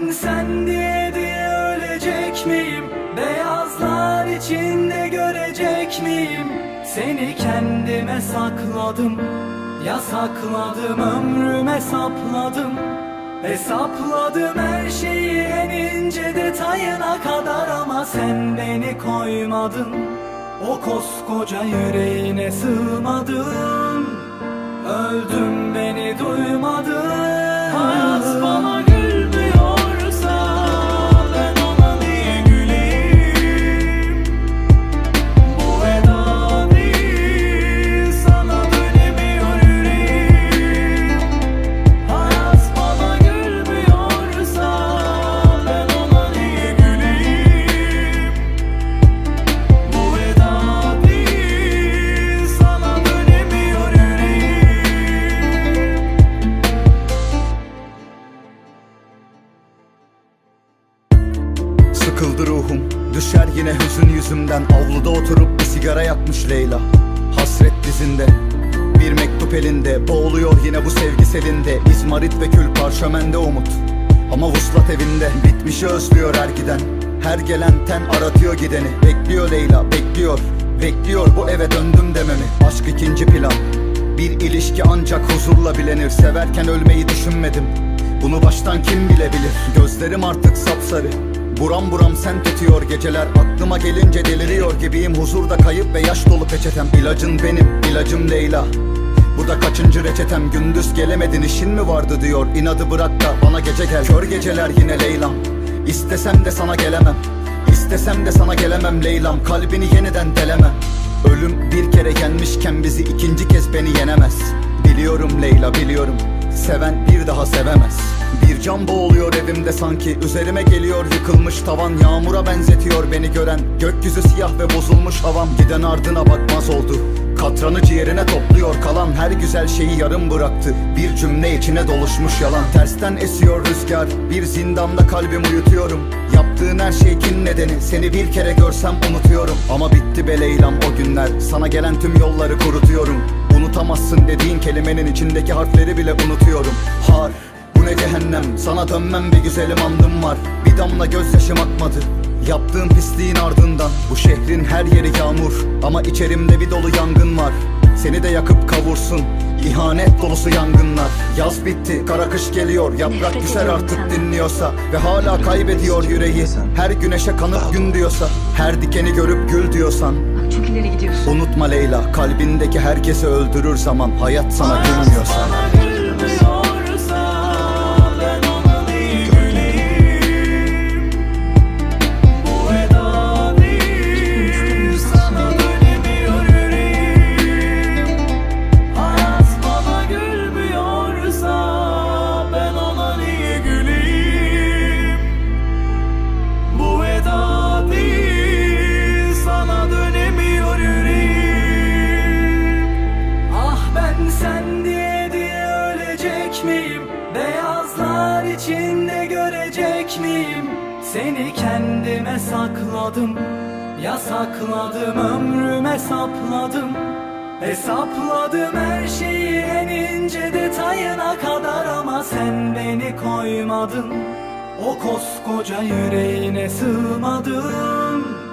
ben sen diye diye ölecek miyim? Beyazlar içinde görecek miyim? Seni kendime sakladım Yasakladım ömrüme sapladım Hesapladım her şeyi en ince detayına kadar Ama sen beni koymadın O koskoca yüreğine sığmadın Öldüm beni duymadın Düşer yine hüzün yüzümden Avluda oturup bir sigara yakmış Leyla. Hasret dizinde Bir mektup elinde. Boğuluyor yine bu sevgi selinde. İzmarit ve kül parşömende umut. Ama vuslat evinde Bitmişi özlüyor her giden. Her gelen ten aratıyor gideni. Bekliyor Leyla bekliyor. Bekliyor bu eve döndüm dememi. Aşk ikinci plan. Bir ilişki ancak huzurla bilenir. Severken ölmeyi düşünmedim. Bunu baştan kim bilebilir? Gözlerim artık sapsarı Buram buram sen tutuyor geceler. Aklıma gelince deliriyor gibiyim. Huzurda kayıp ve yaş dolu peçetem. İlacın benim, ilacım Leyla. Bu da kaçıncı reçetem? Gündüz gelemedin işin mi vardı diyor. İnadı bırak da bana gece gel. Kör geceler yine Leylam. İstesem de sana gelemem. İstesem de sana gelemem Leylam. Kalbini yeniden delemem. Ölüm bir kere yenmişken bizi ikinci kez beni yenemez. Biliyorum Leyla biliyorum. Seven bir daha sevemez Bir can boğuluyor evimde sanki. Üzerime geliyor yıkılmış tavan. Yağmura benzetiyor beni gören. Gökyüzü siyah ve bozulmuş havam. Giden ardına bakmaz oldu Katranı ciğerine topluyor kalan. Her güzel şeyi yarım bıraktı. Bir cümle içine doluşmuş yalan. Tersten esiyor rüzgar. Bir zindanda kalbimi uyutuyorum. Yaptığın her şey kin nedeni. Seni bir kere görsem unutuyorum. Ama bitti be Leyla'm o günler. Sana gelen tüm yolları kurutuyorum. Unutamazsın dediğin kelimenin içindeki harfleri bile unutuyorum. Har bu ne cehennem? Sana dönmem bir güzelim andım var. Bir damla gözyaşım akmadı. Yaptığın pisliğin ardından. Bu şehrin her yeri yağmur. Ama içerimde bir dolu yangın var. Seni de yakıp kavursun. İhanet dolusu yangınlar. Yaz bitti kara kış geliyor. Yaprak düşer artık dinliyorsa. Ve hala kaybediyor yüreği. Her güneşe kanıp gün diyorsa. Her dikeni görüp gül diyorsan. Çok ileri gidiyorsun. Unutma Leyla kalbindeki herkesi öldürür zaman Hayat sana gülmüyorsa miyim? Beyazlar içinde görecek miyim? Seni kendime sakladım Yasakladım ömrüme sapladım Hesapladım her şeyi en ince detayına kadar Ama sen beni koymadın O koskoca yüreğine sığmadın Öldüm